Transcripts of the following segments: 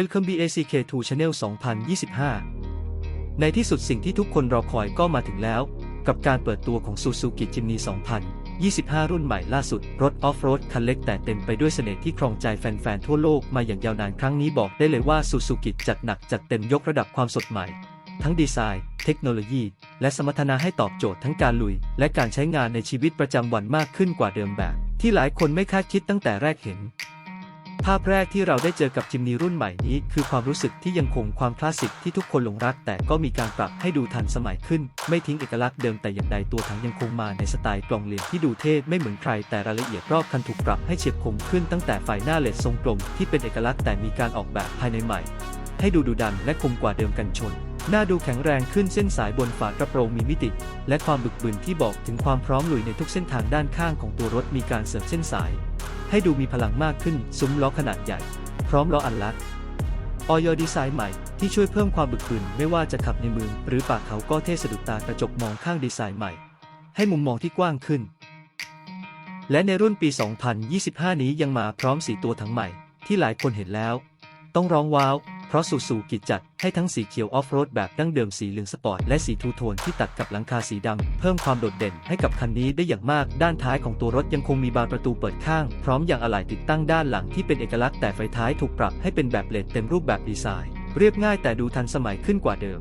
Welcome BACK2 Channel 2025 ในที่สุดสิ่งที่ทุกคนรอคอยก็มาถึงแล้ว กับการเปิดตัวของ Suzuki Jimny 2025 รุ่นใหม่ล่าสุด รถออฟโรดคันเล็กแต่เต็มไปด้วยเสน่ห์ที่ครองใจแฟนๆ ทั่วโลกมาอย่างยาวนานครั้งนี้บอกได้เลยว่า Suzuki จัดหนักจัดเต็มยกระดับความสดใหม่ ทั้งดีไซน์ เทคโนโลยี และสมรรถนะให้ตอบโจทย์ทั้งการลุย และการใช้งานในชีวิตประจำวันมากขึ้นกว่าเดิมแบบ ที่หลายคนไม่คาดคิดตั้งแต่แรกเห็น ภาพแรกที่เราได้เจอกับจิมนีรุ่นใหม่นี้ คือความรู้สึกที่ยังคงความคลาสสิกที่ทุกคนหลงรัก แต่ก็มีการปรับให้ดูทันสมัยขึ้น ไม่ทิ้งเอกลักษณ์เดิมแต่อย่างใดตัวถังยังคงมาในสไตล์กล่องเหลี่ยมที่ดูเท่ไม่เหมือนใคร แต่รายละเอียดรอบคันถูกปรับให้เฉียบคมขึ้นตั้งแต่ฝ่ายหน้าเลดทรงกลมที่เป็นเอกลักษณ์แต่มีการออกแบบภายในใหม่ ให้ดูดุดันและคมกว่าเดิมกันชนหน้าดูแข็งแรงขึ้นเส้นสายบนฝากระโปรงมีมิติ และความบึกบึนที่บอกถึงความพร้อมลุยในทุกเส้นทางด้านข้างของตัวรถมีการเสริมเส้นสาย ให้ดูมีพลังมากขึ้น ซุ้มล้อขนาดใหญ่ พร้อมล้ออันลัดออยดีไซน์ใหม่ที่ช่วยเพิ่มความบึกบึนไม่ว่าจะขับในเมืองหรือป่าเขาก็เท่สะดุดตากระจกมองข้างดีไซน์ใหม่ ให้มุมมองที่กว้างขึ้น และในรุ่นปี 2025 นี้ยังมาพร้อมสีตัวถังใหม่ที่หลายคนเห็นแล้ว ต้องร้องว้าว เพราะสูสูกิจจัดให้ทั้งสีเขียวออฟโรดแบบดั้งเดิมสีเหลืองสปอร์ตและสีทูโทนที่ตัดกับหลังคาสีดำเพิ่มความโดดเด่นให้กับคันนี้ได้อย่างมาก ด้านท้ายของตัวรถยังคงมีบานประตูเปิดข้าง พร้อมอย่างอะไหล่ติดตั้งด้านหลังที่เป็นเอกลักษณ์แต่ไฟท้ายถูกปรับให้เป็นแบบเลดเต็มรูปแบบดีไซน์ เรียบง่ายแต่ดูทันสมัยขึ้นกว่าเดิม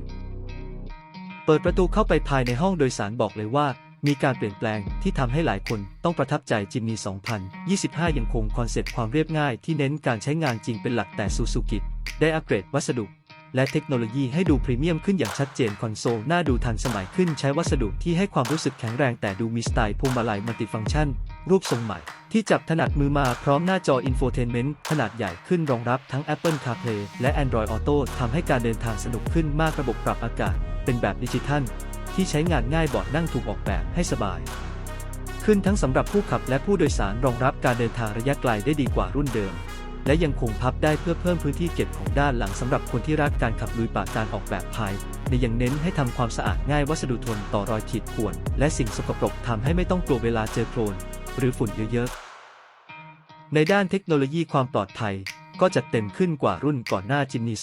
เปิดประตูเข้าไปภายในห้องโดยสารบอกเลยว่ามีการเปลี่ยนแปลงที่ทำให้หลายคนต้องประทับใจจิมนี2025 ยังคงคอนเซ็ปต์ความเรียบง่ายที่เน้นการใช้งานจริงเป็นหลักแต่ซูซูกิ ได้อัปเกรดวัสดุ และเทคโนโลยีให้ดูพรีเมียมขึ้นอย่างชัดเจนคอนโซลหน้าดูทันสมัยขึ้นใช้วัสดุที่ให้ความรู้สึกแข็งแรงแต่ดูมีสไตล์พวงมาลัยมัลติฟังก์ชัน รูปทรงใหม่ ที่จับถนัดมือมาพร้อมหน้าจออินโฟเทนเมนต์ขนาดใหญ่ขึ้นรองรับทั้ง Apple CarPlay และ Android Auto ทำให้การเดินทางสนุกขึ้นมากระบบปรับอากาศ เป็นแบบดิจิทัล ที่ใช้งานง่ายเบาะนั่งถูกออกแบบให้สบายขึ้นทั้งสำหรับผู้ขับและผู้โดยสารรองรับการเดินทางระยะไกลได้ดีกว่ารุ่นเดิม และยังคงพับได้เพื่อเพิ่มพื้นที่เก็บของด้านหลังสำหรับคนที่รักการขับลุยป่าการออกแบบภายในยังเน้นให้ทำความสะอาดง่ายวัสดุทนต่อรอยขีดข่วน และสิ่งสกปรกทำให้ไม่ต้องกลัวเวลาเจอโคลนหรือฝุ่นเยอะๆ ในด้านเทคโนโลยีความปลอดภัย ก็จะเต็มขึ้นกว่ารุ่นก่อนหน้าจิมนี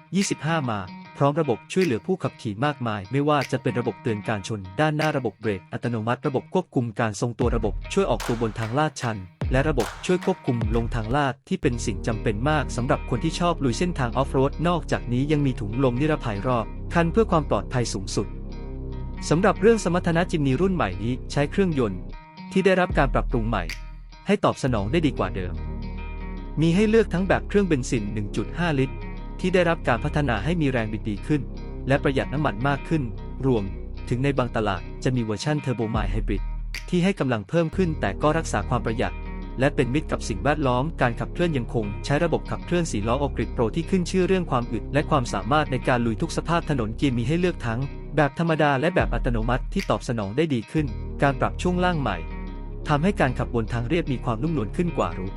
2025 มา พร้อมระบบช่วยเหลือผู้ขับขี่มากมาย ไม่ว่าจะเป็นระบบเตือนการชน ด้านหน้าระบบเบรกอัตโนมัติ ระบบควบคุมการทรงตัวระบบช่วยออกตัวบนทางลาดชัน และระบบช่วยควบคุมลงทางลาดที่เป็นสิ่งจำเป็นมากสำหรับคนที่ชอบลุยเส้นทางออฟโรด นอกจากนี้ยังมีถุงลมนิรภัยรอบคันเพื่อความปลอดภัยสูงสุดสำหรับเรื่องสมรรถนะจิมนีรุ่นใหม่นี้ใช้เครื่องยนต์ ที่ได้รับการปรับปรุงใหม่ ให้ตอบสนองได้ดีกว่าเดิม มีให้เลือกทั้งแบบเครื่องเบนซิน 1.5 ลิตร ที่ได้รับการพัฒนาให้มีแรงบิดดีขึ้น และประหยัดน้ำมันมากขึ้น รวมถึงในบางตลาดจะมีเวอร์ชันเทอร์โบไมล์ไฮบริดที่ให้กำลังเพิ่มขึ้นแต่ก็รักษาความประหยัด และเป็นมิตรกับสิ่งแวดล้อม การขับเคลื่อนยังคง ใช้ระบบขับเคลื่อนสีล้อออกริดโปรที่ขึ้นชื่อเรื่องความอึด และความสามารถในการลุยทุกสภาพถนนเกียร์มีให้เลือกทั้ง แบบธรรมดาและแบบอัตโนมัติที่ตอบสนองได้ดีขึ้น การปรับช่วงล่างใหม่ทำให้การขับบนทางเรียบมีความนุ่มนวลขึ้นกว่ารู้